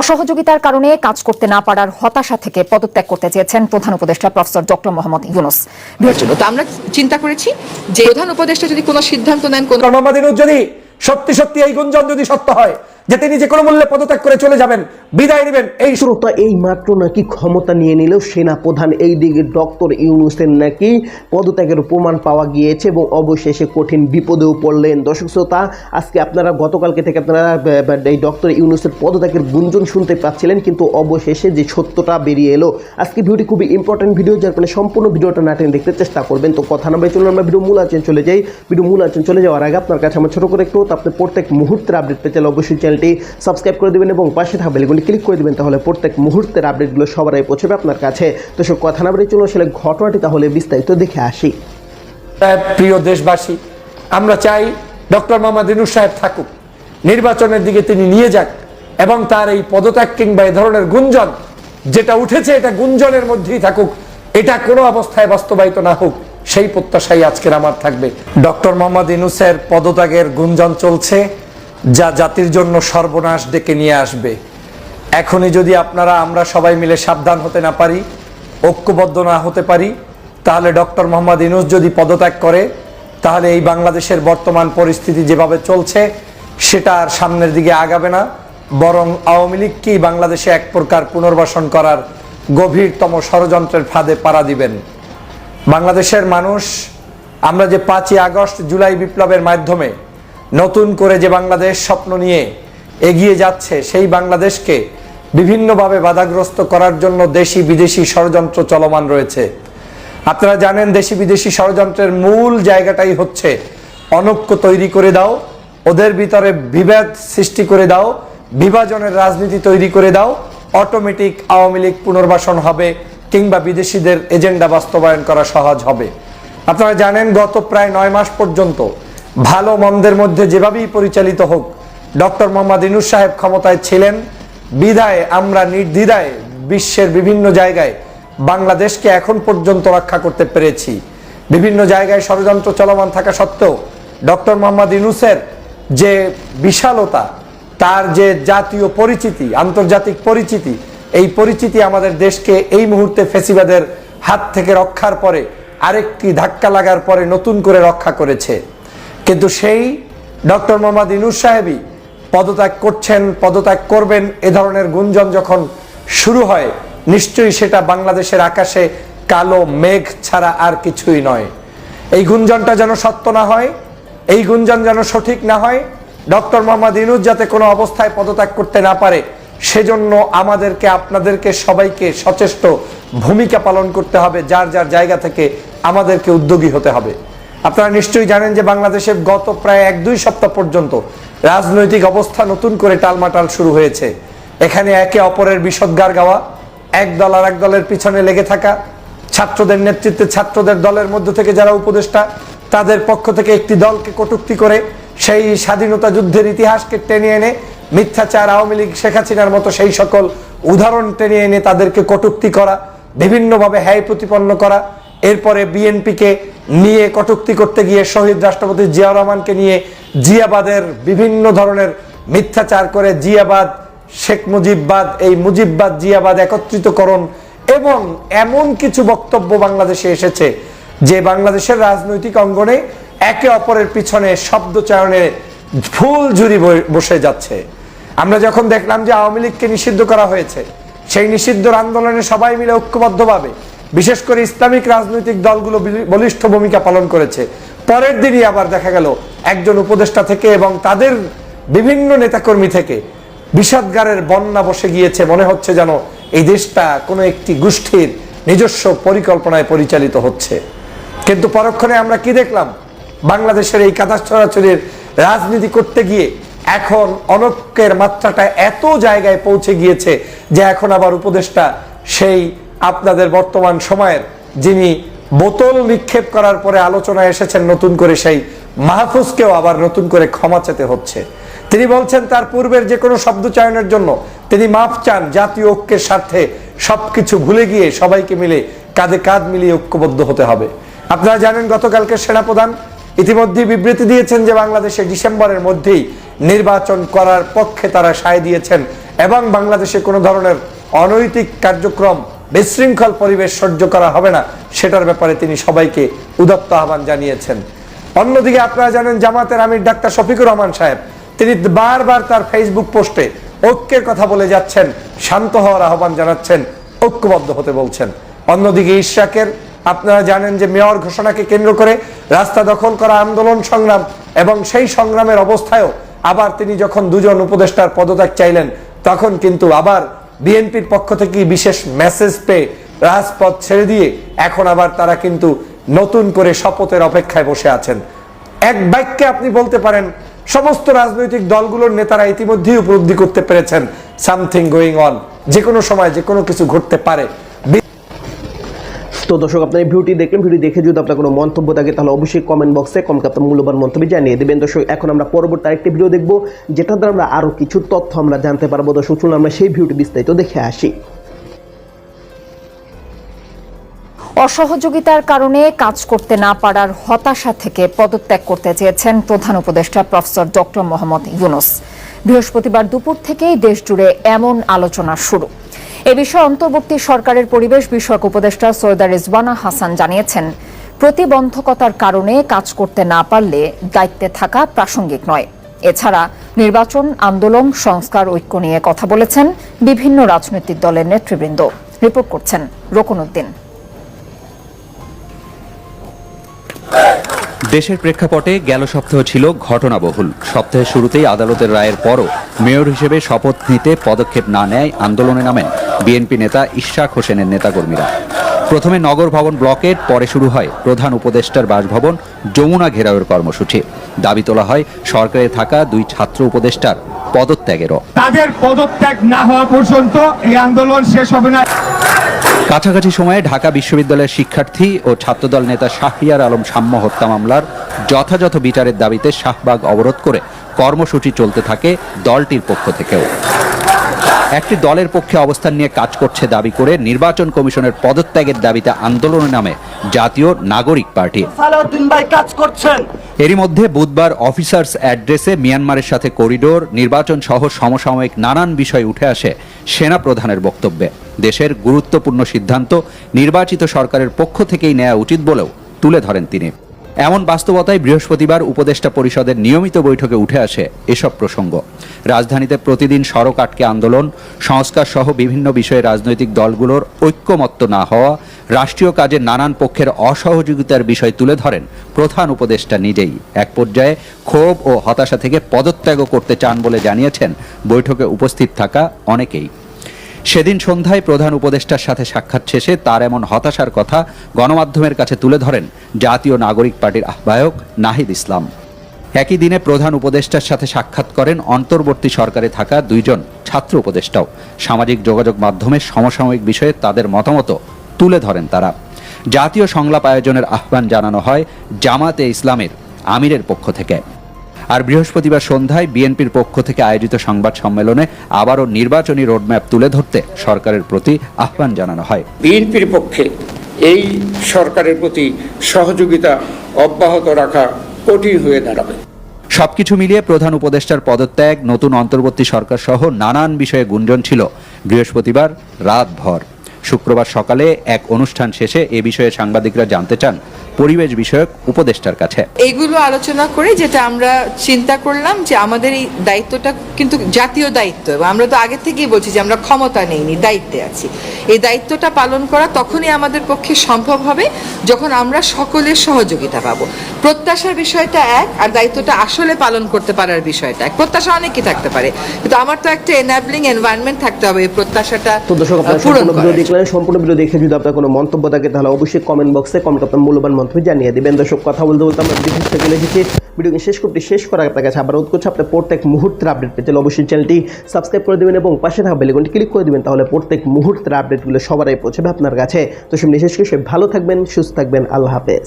অসহযোগিতার কারণে কাজ করতে না পারার হতাশা থেকে পদত্যাগ করতে চেয়েছেন প্রধান উপদেষ্টা প্রফেসর ডক্টর মোহাম্মদ ইউনুস। তো আমরা চিন্তা করেছি যে প্রধান উপদেষ্টা যদি কোনো সিদ্ধান্ত নেন কোন যদি সত্যি সত্যি এই গুঞ্জন যদি সত্য হয় যে তিনি যে কোনো মূল্যে পদত্যাগ করে চলে যাবেন, বিদায় নেবেন, এই শ্রোতা এই মাত্র নাকি ক্ষমতা নিয়ে নিলেও সেনা প্রধান এই দিকে ডক্টর ইউনুসেন নাকি পদত্যাগের প্রমাণ পাওয়া গিয়েছে এবং অবশেষে কঠিন বিপদেও পড়লেন। দর্শক শ্রোতা, আজকে আপনারা গতকালকে থেকে আপনারা এই ডক্টর ইউনুসের পদত্যাগের গুঞ্জন শুনতে পাচ্ছিলেন, কিন্তু অবশেষে যে সত্যটা বেরিয়ে এলো, আজকে ভিডিওটি খুবই ইম্পর্টেন্ট ভিডিও যার কারণে সম্পূর্ণ ভিডিওটা না টেনে দেখতে চেষ্টা করবেন। তো কথা না চলুন আমরা ভিডিও মূল আচরণ চলে যাই। ভিডিও মূল আচরণ চলে যাওয়ার আগে আপনার কাছে আমার ছোট করে একটু আপনি প্রত্যেক মুহূর্তের আপডেট পেতে অবশ্যই চ্যানেলটি সাবস্ক্রাইব করে দেবেন এবং পাশে থাকা বেলগুলি ক্লিক করে দেবেন, তাহলে প্রত্যেক মুহূর্তের আপডেটগুলো সবার আগে পৌঁছবে আপনার কাছে। তো সব কথা না বলে চলুন, আসলে ঘটনাটি তাহলে বিস্তারিত দেখে আসি। প্রিয় দেশবাসী, আমরা চাই ডক্টর মোহাম্মদ ইনুস সাহেব থাকুক, নির্বাচনের দিকে তিনি নিয়ে যাক, এবং তার এই পদত্যাগ কিংবা এ ধরনের গুঞ্জন, যেটা উঠেছে এটা গুঞ্জনের মধ্যেই থাকুক, এটা কোনো অবস্থায় বাস্তবায়িত না হোক, সেই প্রত্যাশাই আজকের আমার থাকবে। ডক্টর মোহাম্মদ ইনুসের পদত্যাগের গুঞ্জন চলছে। যা জাতির জন্য সর্বনাশ ডেকে নিয়ে আসবে। এখনই যদি আপনারা, আমরা সবাই মিলে সাবধান হতে না পারি, ঐক্যবদ্ধ না হতে পারি, তাহলে ডক্টর মোহাম্মদ ইনুস যদি পদত্যাগ করে, তাহলে এই বাংলাদেশের বর্তমান পরিস্থিতি যেভাবে চলছে, সেটা আর সামনের দিকে আগাবে না। বরং আওয়ামী লীগকেই বাংলাদেশে এক প্রকার পুনর্বাসন করার গভীরতম ষড়যন্ত্রের ফাঁদে পাড়া দিবেন? বাংলাদেশের মানুষ, আমরা যে পাঁচই আগস্ট জুলাই বিপ্লবের মাধ্যমে নতুন করে যে বাংলাদেশ স্বপ্ন নিয়ে এগিয়ে যাচ্ছে, সেই বাংলাদেশকে বিভিন্নভাবে বাধাগ্রস্ত করার জন্য দেশি বিদেশি ষড়যন্ত্র চলমান রয়েছে। আপনারা জানেন দেশি বিদেশি ষড়যন্ত্রের মূল জায়গাটাই হচ্ছে অনৈক্য তৈরি করে দাও, ওদের ভিতরে বিভেদ সৃষ্টি করে দাও, বিভাজনের রাজনীতি তৈরি করে দাও, অটোমেটিক আওয়ামী লীগ পুনর্বাসন হবে কিংবা বিদেশিদের এজেন্ডা বাস্তবায়ন করা সহজ হবে। আপনারা জানেন, গত প্রায় নয় মাস পর্যন্ত ভালো মন্দের মধ্যে যেভাবেই পরিচালিত হোক, ডক্টর মোহাম্মদ ইনুস সাহেব ক্ষমতায় ছিলেন, বিদায় আমরা নির্দ্বিধায় বিশ্বের বিভিন্ন জায়গায় বাংলাদেশকে এখন পর্যন্ত রক্ষা করতে পেরেছি। বিভিন্ন জায়গায় ষড়যন্ত্র চলমান থাকা সত্ত্বেও, ডক্টর মোহাম্মদ ইনুসের যে বিশালতা, তার যে জাতীয় পরিচিতি, আন্তর্জাতিক পরিচিতি, এই পরিচিতি আমাদের দেশকে এই মুহূর্তে ফেসিবাদের হাত থেকে রক্ষার পরে আরেকটি ধাক্কা লাগার পরে নতুন করে রক্ষা করেছে। কিন্তু সেই ডক্টর মোহাম্মদ ইনুস সাহেবই পদত্যাগ করছেন, পদত্যাগ করবেন, এ ধরনের গুঞ্জন যখন শুরু হয়, নিশ্চয়ই সেটা বাংলাদেশের আকাশে কালো মেঘ ছাড়া আর কিছুই নয়। এই গুঞ্জনটা যেন সত্য না হয়, এই গুঞ্জন যেন সঠিক না হয়, ডক্টর মোহাম্মদ ইনুস যাতে কোনো অবস্থায় পদত্যাগ করতে না পারে, সেজন্য আমাদেরকে, আপনাদেরকে সবাইকে সচেষ্ট ভূমিকা পালন করতে হবে, যার যার জায়গা থেকে আমাদেরকে উদ্যোগী হতে হবে। আপনারা নিশ্চয়ই জানেন যে বাংলাদেশে গত প্রায় এক দুই সপ্তাহ পর্যন্ত রাজনৈতিক অবস্থা নতুন করে টালমাটাল শুরু হয়েছে। এখানে একে অপরের বিষদগার গাওয়া, এক দল আর এক দলের পিছনে লেগে থাকা, ছাত্রদের নেতৃত্বে ছাত্রদের দলের মধ্য থেকে যারা উপদেষ্টা, তাদের পক্ষ থেকে একটি দলকে কটূক্তি করে সেই স্বাধীনতা যুদ্ধের ইতিহাসকে টেনে এনে, মিথ্যাচার আওয়ামী লীগ, শেখ হাসিনার মতো সেই সকল উদাহরণ টেনে এনে তাদেরকে কটূক্তি করা, বিভিন্নভাবে হ্যায় প্রতিপন্ন করা এরপরে বিএনপিকে নিয়ে কটুক্তি করতে গিয়ে শহীদ রাষ্ট্রপতি জিয়াউর রহমানকে নিয়ে জিয়াবাদের বিভিন্ন ধরনের মিথ্যাচার করে জিয়াবাদ, শেখ মুজিববাদ, এই মুজিববাদ, জিয়াবাদ একত্রিতকরণ এবং এমন কিছু বক্তব্য বাংলাদেশে এসেছে যে বাংলাদেশের রাজনৈতিক অঙ্গনে একে অপরের পিছনে শব্দ চয়নে ফুল ঝুরি বসে যাচ্ছে। আমরা যখন দেখলাম যে আওয়ামী লীগকে নিষিদ্ধ করা হয়েছে, সেই নিষিদ্ধর আন্দোলনে সবাই মিলে ঐক্যবদ্ধভাবে বিশেষ করে ইসলামিক রাজনৈতিক দলগুলো বলিষ্ঠ ভূমিকা পালন করেছে। পরের দিনই আবার দেখা গেল একজন উপদেষ্টা থেকে এবং তাদের বিভিন্ন নেতাকর্মী থেকে বিষাদগারের বন্যা বসে গিয়েছে। মনে হচ্ছে যেন এই দেশটা কোনো একটি গোষ্ঠীর নিজস্ব পরিকল্পনায় পরিচালিত হচ্ছে। কিন্তু পরক্ষণে আমরা কি দেখলাম? বাংলাদেশের এই কাদা ছড়াছড়ির রাজনীতি করতে গিয়ে এখন অনৈক্যের মাত্রাটা এত জায়গায় পৌঁছে গিয়েছে যে এখন আবার উপদেষ্টা সেই আপনাদের বর্তমান সময়ের যিনি বোতল নিক্ষেপ করার পরে আলোচনায় এসেছেন নতুন করে সেই মাহফুজকেও আবার নতুন করে ক্ষমা চেতে হচ্ছে। তিনি বলছেন, তার পূর্বের যে কোনো শব্দ চয়নের জন্য তিনি মাফ চান, জাতীয় ঐক্যের স্বার্থে সবকিছু ভুলে গিয়ে সবাইকে মিলে কাঁধে কাঁধ মিলিয়ে ঐক্যবদ্ধ হতে হবে। আপনারা জানেন, গতকালকে সেনাপ্রধান ইতিমধ্যে বিবৃতি দিয়েছেন যে বাংলাদেশে ডিসেম্বরের মধ্যেই নির্বাচন করার পক্ষে তারা সায় দিয়েছেন এবং বাংলাদেশে কোনো ধরনের অনৈতিক কার্যক্রম বিশৃঙ্খল পরিবেশ সহ্য করা হবে না, সেটার ব্যাপারে তিনি সবাইকে উদত্ত আহ্বান জানিয়েছেন। অন্যদিকে আপনারা জানেন জামাতের আমির ডাক্তার শফিকুর রহমান সাহেব, তিনি বারবার তার ফেসবুক পোস্টে ঐক্যের কথা বলে যাচ্ছেন, শান্ত হওয়ার আহ্বান জানাচ্ছেন, ঐক্যবদ্ধ হতে বলছেন। অন্যদিকে ইশাকের, আপনারা জানেন যে মেয়র ঘোষণাকে কেন্দ্র করে রাস্তা দখল করা আন্দোলন সংগ্রাম এবং সেই সংগ্রামের অবস্থায়ও আবার তিনি যখন দুজন উপদেষ্টার পদত্যাগ চাইলেন, তখন কিন্তু আবার বিএনপির পক্ষ থেকে বিশেষ মেসেজ পেয়ে রাজপথ ছেড়ে দিয়ে এখন আবার তারা কিন্তু নতুন করে শপথের অপেক্ষায় বসে আছেন। এক বাক্যে আপনি বলতে পারেন, সমস্ত রাজনৈতিক দলগুলোর নেতারা ইতিমধ্যেই উপলব্ধি করতে পেরেছেন সামথিং গোয়িং অন যে কোনো সময় যে কোনো কিছু ঘটতে পারে। তো দর্শক, আপনার ভিডিওটি দেখলেন ভিডিও দেখে যদি আপনার কোনো মন্তব্য থাকে, তাহলে অবশ্যই কমেন্ট বক্সে কমকে আপনার মূল্যবান মন্তব্য জানিয়ে দেবেন। দর্শক, এখন আমরা পরবর্তী আরেকটি ভিডিও দেখব যেটা দ্বারা আমরা আরও কিছু তথ্য আমরা জানতে পারব। দর্শক, চলুন আমরা সেই ভিডিওটি বিস্তারিত দেখে আসি। অসহযোগিতার কারণে কাজ করতে না পারার হতাশা থেকে পদত্যাগ করতে চেয়েছেন প্রধান উপদেষ্টা প্রফেসর ডক্টর মোহাম্মদ ইউনুস। বৃহস্পতিবার দুপুর থেকেই দেশজুড়ে এমন আলোচনা শুরু। এ বিষয়ে অন্তর্বর্তী সরকারের পরিবেশ বিষয়ক উপদেষ্টা সৈয়দা রিজওয়ানা হাসান জানিয়েছেন, প্রতিবন্ধকতার কারণে কাজ করতে না পারলে দায়িত্বে থাকা প্রাসঙ্গিক নয়। এছাড়া নির্বাচন, আন্দোলন, সংস্কার, ঐক্য নিয়ে কথা বলেছেন বিভিন্ন রাজনৈতিক দলের নেতৃবৃন্দ। রিপোর্ট করছেন রোকনউদ্দিন দেশের প্রেক্ষাপটে গেল সপ্তাহ ছিল ঘটনাবহুল। সপ্তাহের শুরুতেই আদালতের রায়ের পরও মেয়র হিসেবে শপথ নিতে পদক্ষেপ না নেয় আন্দোলনে নামেন। বিএনপি নেতা ইশরাক হোসেনের নেতাকর্মীরা। প্রথমে নগর ভবন ব্লকের পরে শুরু হয় প্রধান উপদেষ্টার বাসভবন যমুনা ঘেরাওয়ের কর্মসূচি। দাবি তোলা হয় সরকারে থাকা দুই ছাত্র উপদেষ্টার পদত্যাগেরও। তাদের পদত্যাগ না হওয়া পর্যন্ত এই আন্দোলন শেষ হবে না। কাছাকাছি সময়ে ঢাকা বিশ্ববিদ্যালয়ের শিক্ষার্থী ও ছাত্রদল নেতা শাহরিয়ার আলম সাম্য হত্যা মামলার যথাযথ বিচারের দাবিতে শাহবাগ অবরোধ করে কর্মসূচি চলতে থাকে দলটির পক্ষ থেকেও। একটি দলের পক্ষে অবস্থান নিয়ে কাজ করছে দাবি করে নির্বাচন কমিশনের পদত্যাগের দাবিতে আন্দোলনে নামে জাতীয় নাগরিক পার্টি। ভাই কাজ করছেন। এরই মধ্যে বুধবার অফিসার্স অ্যাড্রেসে মিয়ানমারের সাথে করিডোর নির্বাচন সহ সমসাময়িক নানান বিষয় উঠে আসে সেনা প্রধানের বক্তব্যে। দেশের গুরুত্বপূর্ণ সিদ্ধান্ত নির্বাচিত সরকারের পক্ষ থেকেই নেওয়া উচিত বলেও তুলে ধরেন তিনি। এমন বাস্তবতায় বৃহস্পতিবার উপদেষ্টা পরিষদের নিয়মিত বৈঠকে উঠে আসে এসব প্রসঙ্গ। রাজধানীতে প্রতিদিন সড়ক আটকে আন্দোলন, সংস্কার সহ বিভিন্ন বিষয়ে রাজনৈতিক দলগুলোর ঐক্যমত্য না হওয়া, রাষ্ট্রীয় কাজে নানান পক্ষের অসহযোগিতার বিষয় তুলে ধরেন প্রধান উপদেষ্টা নিজেই। এক পর্যায়ে ক্ষোভ ও হতাশা থেকে পদত্যাগও করতে চান বলে জানিয়েছেন বৈঠকে উপস্থিত থাকা অনেকেই। সেদিন সন্ধ্যায় প্রধান উপদেষ্টার সাথে সাক্ষাৎ শেষে তার এমন হতাশার কথা গণমাধ্যমের কাছে তুলে ধরেন জাতীয় নাগরিক পার্টির আহ্বায়ক নাহিদ ইসলাম। একই দিনে প্রধান উপদেষ্টার সাথে সাক্ষাৎ করেন অন্তর্বর্তী সরকারে থাকা দুইজন ছাত্র উপদেষ্টাও। সামাজিক যোগাযোগ মাধ্যমে সমসাময়িক বিষয়ে তাদের মতামত তুলে ধরেন তারা। জাতীয় সংলাপ আয়োজনের আহ্বান জানানো হয় জামাতে ইসলামের আমিরের পক্ষ থেকে। আর বৃহস্পতিবার সন্ধ্যায় বিএনপির পক্ষ থেকে আয়োজিত সংবাদ সম্মেলনে আবারও নির্বাচনী রোডম্যাপ তুলে ধরতে সরকারের প্রতি আহ্বান জানানো হয়। বিএনপির পক্ষে এই সরকারের প্রতি সহযোগিতা অব্যাহত রাখা কঠিন হয়ে দাঁড়াবে। সবকিছু মিলিয়ে প্রধান উপদেষ্টার পদত্যাগ নতুন অন্তর্বর্তী সরকার সহ নানান বিষয়ে গুঞ্জন ছিল। বৃহস্পতিবার রাতভর। শুক্রবার সকালে এক অনুষ্ঠান শেষে এ বিষয়ে সাংবাদিকরা জানতে চান পরিবেশ বিষয়ক উপদেষ্টার কাছে। এইগুলো আলোচনা করে যেটা আমরা চিন্তা করলাম যে আমাদের এই দায়িত্বটা কিন্তু জাতীয় দায়িত্ব এবং আমরা তো আগে থেকেই বলছি যে আমরা ক্ষমতা নেইনি দায়িত্বে আছি। এই দায়িত্বটা পালন করা তখনই আমাদের পক্ষে সম্ভব হবে যখন আমরা সকলের সহযোগিতা পাবো। প্রত্যাশার বিষয়টা এক আর দায়িত্বটা আসলে পালন করতে পারার বিষয়টা এক। প্রত্যাশা অনেকই থাকতে পারে। কিন্তু আমার তো একটা এনাবলিং এনভায়রনমেন্ট থাকতে হবে এই প্রত্যাশাটা তো দর্শক আপনারা সম্পূর্ণ ভিডিও দেখলেন সম্পূর্ণ ভিডিও দেখে যদি আপনার কোনো মন্তব্য থাকে তাহলে অবশ্যই কমেন্ট বক্সে কমেন্ট আপনার মূল্যবান মন্তব্য জানিয়ে দেবেন। দর্শক, কথা বলতে বলতে আমরা বিশেষ চলে এসেছি। ভিডিওকে শেষ করতে শেষ করার আপনার কাছে আবার অনুরোধ করছি, আপনার প্রত্যেক মুহূর্তের আপডেট পেতে অবশ্যই চ্যানেলটি সাবস্ক্রাইব করে দেবেন এবং পাশে থাকা বেলিকনটি ক্লিক করে দেবেন, তাহলে প্রত্যেক মুহূর্তের আপডেটগুলো সবারই পৌঁছবে আপনার কাছে। তো সব শেষ করে ভালো থাকবেন, সুস্থ থাকবেন, আল্লাহ হাফেজ।